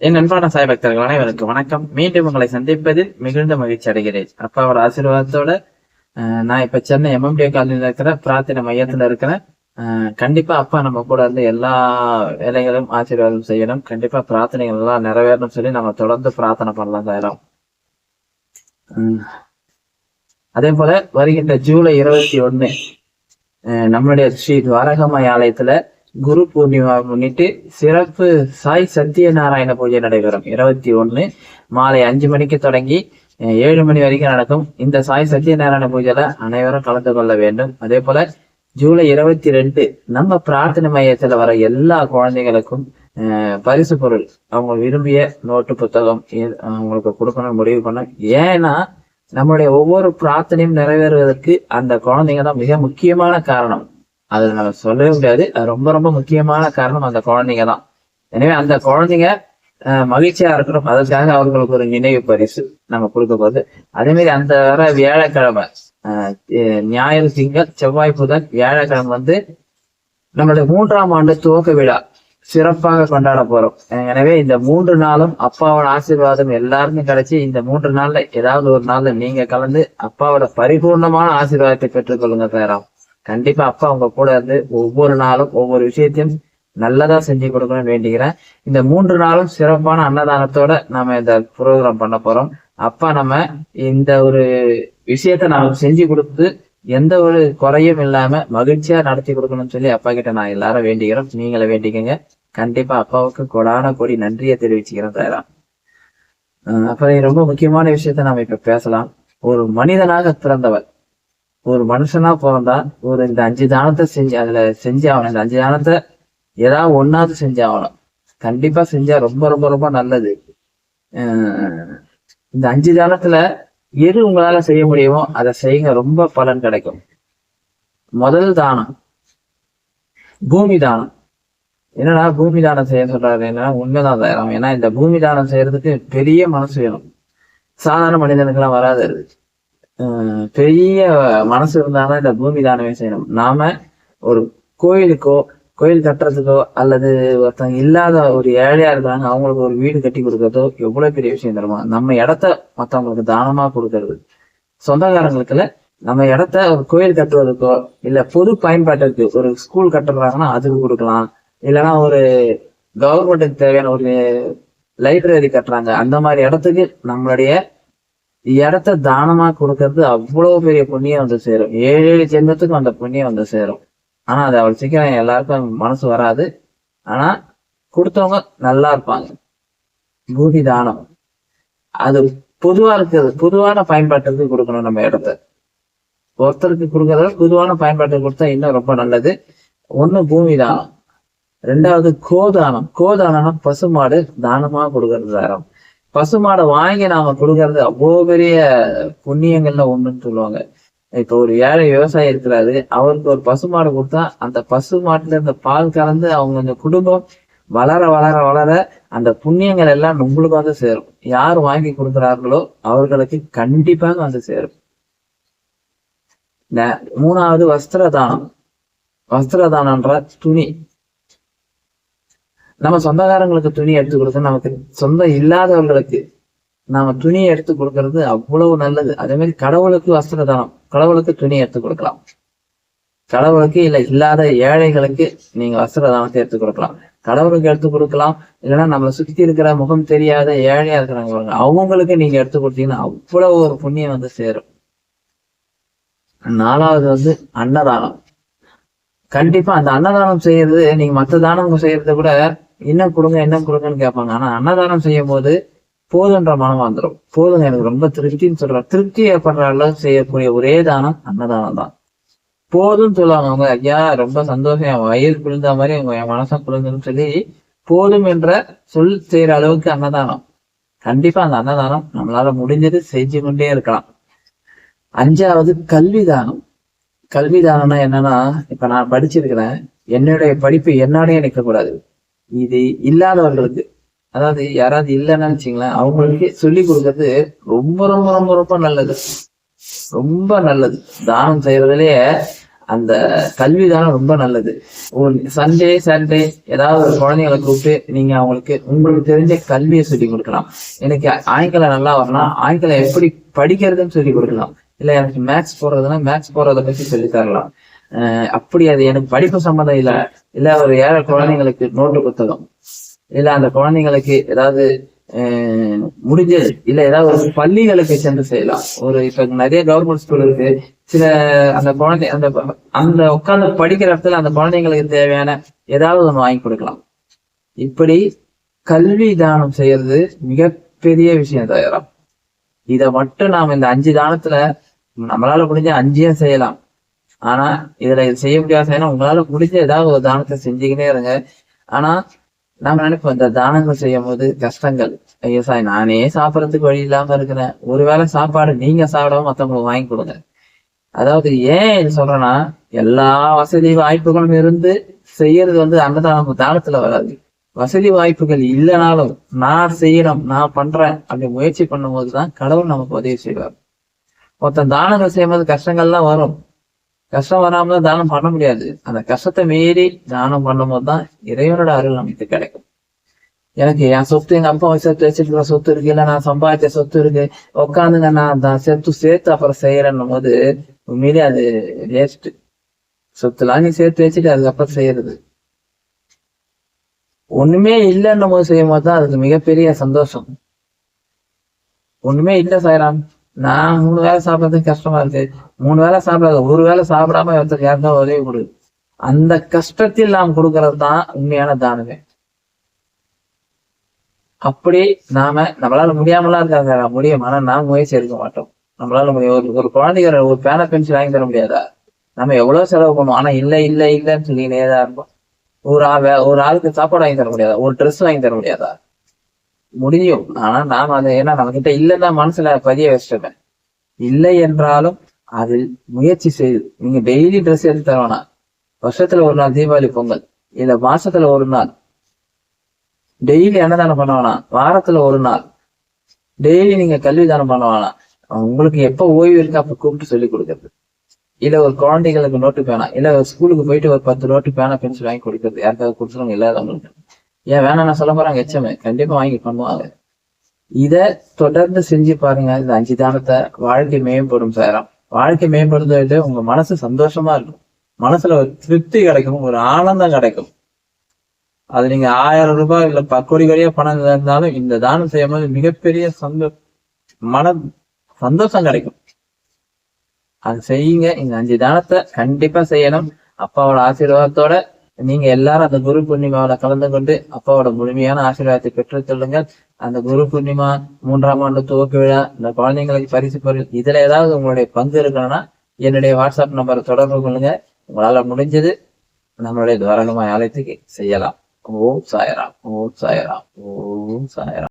என் அன்பான சாய் பக்தர்கள் அனைவருக்கு வணக்கம். மீண்டும் உங்களை சந்திப்பதில் மிகுந்த மகிழ்ச்சி அடைகிறேன். அப்பாவோட ஆசீர்வாதத்தோட நான் இப்ப சென்னை எம்எம்டிஏ காலனியில் இருக்கிற பிரார்த்தனை மையத்துல இருக்கிறேன். கண்டிப்பா அப்பா நம்ம கூட இருந்து எல்லா வேலைகளும் ஆசீர்வாதம் செய்யணும். கண்டிப்பா பிரார்த்தனைகள் எல்லாம் நிறைவேறணும் சொல்லி நம்ம தொடர்ந்து பிரார்த்தனை பண்ணலாம் சாயிரம் அதே போல வருகின்ற ஜூலை இருபத்தி ஒண்ணு அஹ், நம்மளுடைய ஸ்ரீ துவாரகமாய் ஆலயத்துல குரு பூர்ணிமா முன்னிட்டு சிறப்பு சாய் சத்யநாராயண பூஜை நடைபெறும். இருபத்தி ஒண்ணு மாலை அஞ்சு மணிக்கு தொடங்கி ஏழு மணி வரைக்கும் நடக்கும். இந்த சாய் சத்யநாராயண பூஜையில அனைவரும் கலந்து கொள்ள வேண்டும். அதே போல ஜூலை இருபத்தி ரெண்டு நம்ம பிரார்த்தனை மையத்துல வர எல்லா குழந்தைகளுக்கும் அஹ், பரிசு பொருள். அவங்க விரும்பிய நோட்டு புத்தகம் அவங்களுக்கு கொடுக்கணும் முடிவு பண்ண ஏன்னா நம்மளுடைய ஒவ்வொரு பிரார்த்தனையும் நிறைவேறுவதற்கு அந்த குழந்தைங்க தான் மிக முக்கியமான காரணம். அது நம்ம சொல்லவே முடியாது. அது ரொம்ப ரொம்ப முக்கியமான காரணம் அந்த குழந்தைங்க தான் எனவே அந்த குழந்தைங்க மகிழ்ச்சியா இருக்கணும். அதற்காக அவர்களுக்கு ஒரு நினைவு பரிசு நம்ம கொடுக்க போகுது. அதே மாதிரி அந்த வர வியாழக்கிழமை அஹ், ஞாயிறு திங்கள் செவ்வாய் புதன் வியாழக்கிழமை வந்து நம்மளுடைய மூன்றாம் ஆண்டு துவக்க விழா. சிறப்பாக கொண்டாட போறோம். எனவே இந்த மூன்று நாளும் அப்பாவோட ஆசீர்வாதம் எல்லாருக்கும் கிடைச்சி இந்த மூன்று நாள்ல ஏதாவது ஒரு நாள்ல நீங்க கலந்து அப்பாவோட பரிபூர்ணமான ஆசீர்வாதத்தை பெற்றுக்கொள்ளுங்க பேராம். கண்டிப்பா அப்பா உங்க கூட இருந்து ஒவ்வொரு நாளும் ஒவ்வொரு விஷயத்தையும் நல்லதா செஞ்சு கொடுக்கணும்னு வேண்டிக்கிறேன். இந்த மூன்று நாளும் சிறப்பான அன்னதானத்தோட நாம இந்த ப்ரோக்ராம் பண்ண போறோம். அப்பா நம்ம இந்த ஒரு விஷயத்த நமக்கு செஞ்சு கொடுத்து எந்த ஒரு குறையும் இல்லாம மகிழ்ச்சியா நடத்தி கொடுக்கணும்னு சொல்லி அப்பா கிட்ட நான் எல்லாரும் வேண்டிக்கிறோம். நீங்கள வேண்டிக்கங்க. கண்டிப்பா அப்பாவுக்கு கொடான கொடி நன்றியை தெரிவிச்சுக்கிறேன் தயாரா அப்புறம் ரொம்ப முக்கியமான விஷயத்த நாம இப்ப பேசலாம். ஒரு மனிதனாக பிறந்தவர் ஒரு மனுஷனா பிறந்தா ஒரு இந்த அஞ்சு தானத்தை செஞ்சு அதுல செஞ்சு ஆகணும். இந்த அஞ்சு தானத்தை ஏதாவது ஒன்னாவது செஞ்சு ஆகணும். கண்டிப்பா செஞ்சா ரொம்ப ரொம்ப ரொம்ப நல்லது. இந்த அஞ்சு தானத்துல எது உங்களால செய்ய முடியுமோ அதை செய்யுங்க. ரொம்ப பலன் கிடைக்கும். முதல் தானம். பூமி தானம். என்னடா பூமி தானம் செய்ய சொல்றாரு? என்னன்னா உண்மைதான் தயாரம் ஏன்னா இந்த பூமி தானம் செய்யறதுக்கு பெரிய மனசு வேணும். சாதாரண மனிதனுக்கெல்லாம் வராது அது. பெரிய மனசு இருந்தாலும் இந்த பூமி தானமே செய்யணும். நாம ஒரு கோயிலுக்கோ கோயில் கட்டுறதுக்கோ அல்லது ஒருத்தவங்க இல்லாத ஒரு ஏழையா இருக்காங்க அவங்களுக்கு ஒரு வீடு கட்டி கொடுக்கறதோ எவ்வளவு பெரிய விஷயம் தெரியுமா? நம்ம இடத்த மத்தவங்களுக்கு தானமா கொடுக்கறது. சொந்தக்காரங்களுக்குல நம்ம இடத்த ஒரு கோயில் கட்டுவதற்கோ இல்ல பொது பயன்பாட்டுக்கு ஒரு ஸ்கூல் கட்டுறாங்கன்னா அதுக்கு கொடுக்கலாம். இல்லைன்னா ஒரு கவர்மெண்ட்டுக்கு தேவையான ஒரு லைப்ரரி கட்டுறாங்க. அந்த மாதிரி இடத்துக்கு நம்மளுடைய இடத்த தானமா கொடுக்கறது அவ்வளவு பெரிய புண்ணியம் வந்து சேரும். ஏழு ஏழு ஜென்மத்துக்கும் அந்த புண்ணியம் வந்து சேரும். ஆனா அது அவ்வளவு சீக்கிரம் எல்லாருக்கும் மனசு வராது. ஆனா கொடுத்தவங்க நல்லா இருப்பாங்க. பூமி தானம். அது பொதுவா இருக்கிறது பொதுவான பயன்பாட்டுக்கு கொடுக்கணும் நம்ம இடத்த. ஒருத்தருக்கு கொடுக்கறத பொதுவான பயன்பாட்டுக்கு கொடுத்தா இன்னும் ரொம்ப நல்லது. ஒண்ணு பூமி தானம். ரெண்டாவது கோதானம். கோதானம்னா பசுமாடு தானமா கொடுக்கறது தானம் பசுமாடை வாங்கி நாம கொடுக்கறது அவ்வளோ பெரிய புண்ணியங்கள்ல ஒண்ணுன்னு சொல்லுவாங்க. இப்ப ஒரு ஏழை விவசாயி இருக்கிறாரு அவருக்கு ஒரு பசுமாடு கொடுத்தா அந்த பசுமாட்டுல இருந்த பால் கலந்து அவங்க அந்த குடும்பம் வளர வளர வளர அந்த புண்ணியங்கள் எல்லாம் நம்மளுக்கு வந்து சேரும். யார் வாங்கி கொடுக்குறார்களோ அவர்களுக்கு கண்டிப்பாக வந்து சேரும். மூணாவது வஸ்திர தானம் வஸ்திர தானம்ன்ற துணி. நம்ம சொந்தக்காரங்களுக்கு துணி எடுத்து கொடுத்து நமக்கு சொந்தம் இல்லாதவர்களுக்கு நாம துணியை எடுத்து கொடுக்கறது அவ்வளவு நல்லது. அதே மாதிரி கடவுளுக்கு வஸ்திர தானம் கடவுளுக்கு துணி எடுத்து கொடுக்கலாம். கடவுளுக்கு இல்ல இல்லாத ஏழைகளுக்கு நீங்க வஸ்திர தானத்தை எடுத்து கொடுக்கலாம். கடவுளுக்கு எடுத்து கொடுக்கலாம். இல்லைன்னா நம்மளை சுத்தி இருக்கிற முகம் தெரியாத ஏழையா இருக்கிறாங்க பாருங்க அவங்களுக்கு நீங்க எடுத்து கொடுத்தீங்கன்னா அவ்வளவு ஒரு புண்ணியம் வந்து சேரும். நாலாவது வந்து அன்னதானம். கண்டிப்பா அந்த அன்னதானம் செய்யறது நீங்க மத்த தானம் செய்யறத கூட என்ன கொடுங்க என்ன கொடுங்கன்னு கேட்பாங்க. ஆனா அன்னதானம் செய்யும் போது போதுன்ற மனம் வந்துடும் போதுங்க எனக்கு ரொம்ப திருப்தின்னு சொல்ற திருப்தி ஏற்படுற அளவு செய்யக்கூடிய ஒரே தானம் அன்னதானம் தான். போதும்னு சொல்லுவாங்க அவங்க ஐயா ரொம்ப சந்தோஷம் என் வயிறு குளிர்ந்த மாதிரி உங்க என் மனசம் குளிர்ந்துன்னு சொல்லி போதும் என்ற சொல் செய்யற அளவுக்கு அன்னதானம். கண்டிப்பா அந்த அன்னதானம் நம்மளால முடிஞ்சது செஞ்சு கொண்டே இருக்கலாம். அஞ்சாவது கல்வி தானம். கல்வி தானம்னா என்னன்னா இப்ப நான் படிச்சிருக்கிறேன். என்னுடைய படிப்பு என்னோடய நிற்கக்கூடாது இது இல்லாதவர்களுக்கு அதாவது யாராவது இல்லைன்னு வச்சுங்களேன் அவங்களுக்கு சொல்லி கொடுக்கறது ரொம்ப ரொம்ப ரொம்ப ரொம்ப நல்லது. ரொம்ப நல்லது. தானம் செய்யறதுலயே அந்த கல்வி தானம் ரொம்ப நல்லது. ஒரு சண்டே சாட்டர்டே ஏதாவது ஒரு குழந்தைங்களை கூப்பிட்டு நீங்க அவங்களுக்கு உங்களுக்கு தெரிஞ்ச கல்வியை சொல்லி கொடுக்கலாம். எனக்கு ஆங்கிலம் நல்லா வரலாம் ஆங்கிலம் எப்படி படிக்கிறதுன்னு சொல்லி கொடுக்கலாம். இல்ல எனக்கு மேக்ஸ் போடுறதுன்னா மேக்ஸ் போடுறத பத்தி சொல்லி தரலாம். அப்படி அது எனக்கு படிப்பு சம்மந்தம் இல்ல. இல்ல ஒரு ஏழை குழந்தைங்களுக்கு நோட்டு புத்தகம். இல்ல அந்த குழந்தைங்களுக்கு ஏதாவது முடிஞ்சது. இல்ல ஏதாவது ஒரு பள்ளிகளுக்கு சென்று செய்யலாம். ஒரு இப்ப நிறைய கவர்மெண்ட் ஸ்கூல் இருக்கு. சில அந்த குழந்தை அந்த அந்த உட்கார்ந்து படிக்கிற இடத்துல அந்த குழந்தைங்களுக்கு தேவையான ஏதாவது ஒன்று வாங்கி கொடுக்கலாம். இப்படி கல்வி தானம் செய்யறது மிகப்பெரிய விஷயம் தயாரம் இதை மட்டும் நாம இந்த அஞ்சு தானத்துல நம்மளால முடிஞ்ச அஞ்சையும் செய்யலாம். ஆனா இதுல இது செய்ய முடியாத ஏன்னா உங்களால முடிஞ்ச ஏதாவது ஒரு தானத்தை செஞ்சுக்கினே இருங்க. ஆனா நாம நினைப்போம் இந்த தானங்கள் செய்யும் போது கஷ்டங்கள். ஐயோ சாய் நானே சாப்பிட்றதுக்கு வழி இல்லாம இருக்கிறேன். ஒருவேளை சாப்பாடு நீங்க சாப்பிடாம மத்தவங்களுக்கு வாங்கி கொடுங்க. அதாவது ஏன் இது சொல்றேன்னா எல்லா வசதி வாய்ப்புகளும் இருந்து செய்யறது வந்து அன்னதானம் தானத்துல வராது. வசதி வாய்ப்புகள் இல்லைனாலும் நான் செய்யணும் நான் பண்றேன் அப்படி முயற்சி பண்ணும் போதுதான் கடவுள் நமக்கு உதவி செய்வார். ஒருத்தன் தானங்கள் செய்யும்போது கஷ்டங்கள்லாம் வரும். கஷ்டம் வராம தான் தானம் பண்ண முடியாது. அந்த கஷ்டத்தை மீறி தானம் பண்ணும்போது தான் இறைவனோட அருள் நமக்கு கிடைக்கும். எனக்கு என் சொத்து எங்க அப்பா சேர்த்து வச்சிருக்கிற சொத்து இருக்கு இல்ல நான் சம்பாதிச்ச சொத்து இருக்கு உட்காந்துங்க நான் தான் சேர்த்து சேர்த்து அப்புறம் செய்யறேன்னும் போது உண்மையிலே அது வேஸ்ட் சொத்துலாம் நீ சேர்த்து வச்சுட்டு அதுக்கப்புறம் செய்யறது. ஒண்ணுமே இல்லைன்னும் போது செய்யும் போது தான் அதுக்கு மிகப்பெரிய சந்தோஷம். ஒண்ணுமே இல்ல சாய்ராம். நான் மூணு வேளை சாப்பிடறதுக்கு கஷ்டமா இருக்கு. மூணு வேளை சாப்பிடாத ஒரு வேளை சாப்பிடாம ஒருத்தருக்கு யாருக்கா உதவி கொடு. அந்த கஷ்டத்தில் நாம் கொடுக்கறது தான் உண்மையான தானமே. அப்படி நாம நம்மளால முடியாமலாம் இருக்காங்க. முடியும். ஆனா நாம் முயற்சி எடுக்க மாட்டோம். நம்மளால முடியும். ஒரு ஒரு குழந்தைக்கு ஒரு- ஒரு பேனா பென்சில் வாங்கி தர முடியாதா? நம்ம எவ்வளவு செலவு பண்ணுவோம்? ஆனா இல்ல இல்ல இல்லன்னு சொல்லிக்கிட்டே தான் இருப்போம். ஒரு ஆ- ஒரு ஆளுக்கு சாப்பாடு வாங்கி தர முடியாதா? ஒரு ட்ரெஸ் வாங்கி தர முடியாதா? முடியும். ஆனா நான் அதை ஏன்னா நம்ம கிட்ட இல்லைன்னா மனசுல பதிய வச்சிருப்பேன் இல்லை என்றாலும் அதில் முயற்சி செய்து நீங்க டெய்லி ட்ரெஸ் எடுத்து தர வேணாம் வருஷத்துல ஒரு நாள் தீபாவளி பொங்கல் இல்ல மாசத்துல ஒரு நாள். டெய்லி அன்னதானம் பண்ண வேணாம். வாரத்துல ஒரு நாள். டெய்லி நீங்க கல்வி தானம் பண்ண வேணாம். உங்களுக்கு எப்ப ஓய்வு இருக்கு அப்ப கூப்பிட்டு சொல்லி கொடுக்கறது. இல்ல ஒரு குழந்தைகளுக்கு நோட்டு பேனா இல்ல ஒரு ஸ்கூலுக்கு போயிட்டு ஒரு பத்து நோட்டு பேனா பென்சில் வாங்கி கொடுக்கறது. யாருக்காவது கொடுத்துருவாங்க இல்லாதவங்களுக்கு. ஏன் வேணாம் நான் சொல்ல போறாங்க எச்சமே கண்டிப்பா வாங்கி பண்ணுவாங்க இத தொடர்ந்து செஞ்சு பாருங்க இந்த அஞ்சு தானத்தை வாழ்க்கை மேம்படும் சேரம் வாழ்க்கை மேம்படுத்த உங்க மனசு சந்தோஷமா இருக்கும். மனசுல ஒரு திருப்தி கிடைக்கும் ஒரு ஆனந்தம் கிடைக்கும். அது நீங்க ஆயிரம் ரூபாய் இல்ல ப- கோடி கோடியா பணம் இருந்தாலும் இந்த தானம் செய்யும் போது மிகப்பெரிய சந்தோ மன சந்தோஷம் கிடைக்கும். அது செய்யுங்க. இந்த அஞ்சு தானத்தை கண்டிப்பா செய்யணும். அப்பாவோட ஆசீர்வாதத்தோட நீங்க எல்லாரும் அந்த குரு பூர்ணிமாவில கலந்து கொண்டு அப்பாவோட முழுமையான ஆசீர்வாதத்தை பெற்று கொள்ளுங்கள் அந்த குரு பூர்ணிமா மூன்றாம் ஆண்டு துவக்க விழா இந்த குழந்தைங்களுக்கு பரிசு பொருள் இதுல ஏதாவது உங்களுடைய பங்கு இருக்கணும்னா என்னுடைய வாட்ஸ்அப் நம்பரை தொடர்பு கொள்ளுங்க. உங்களால முடிஞ்சது நம்மளுடைய துவாரகமாய் ஆலயத்துக்கு செய்யலாம். ஓம் சாயராம் ஓம் சாயராம் ஓம் சாயராம்.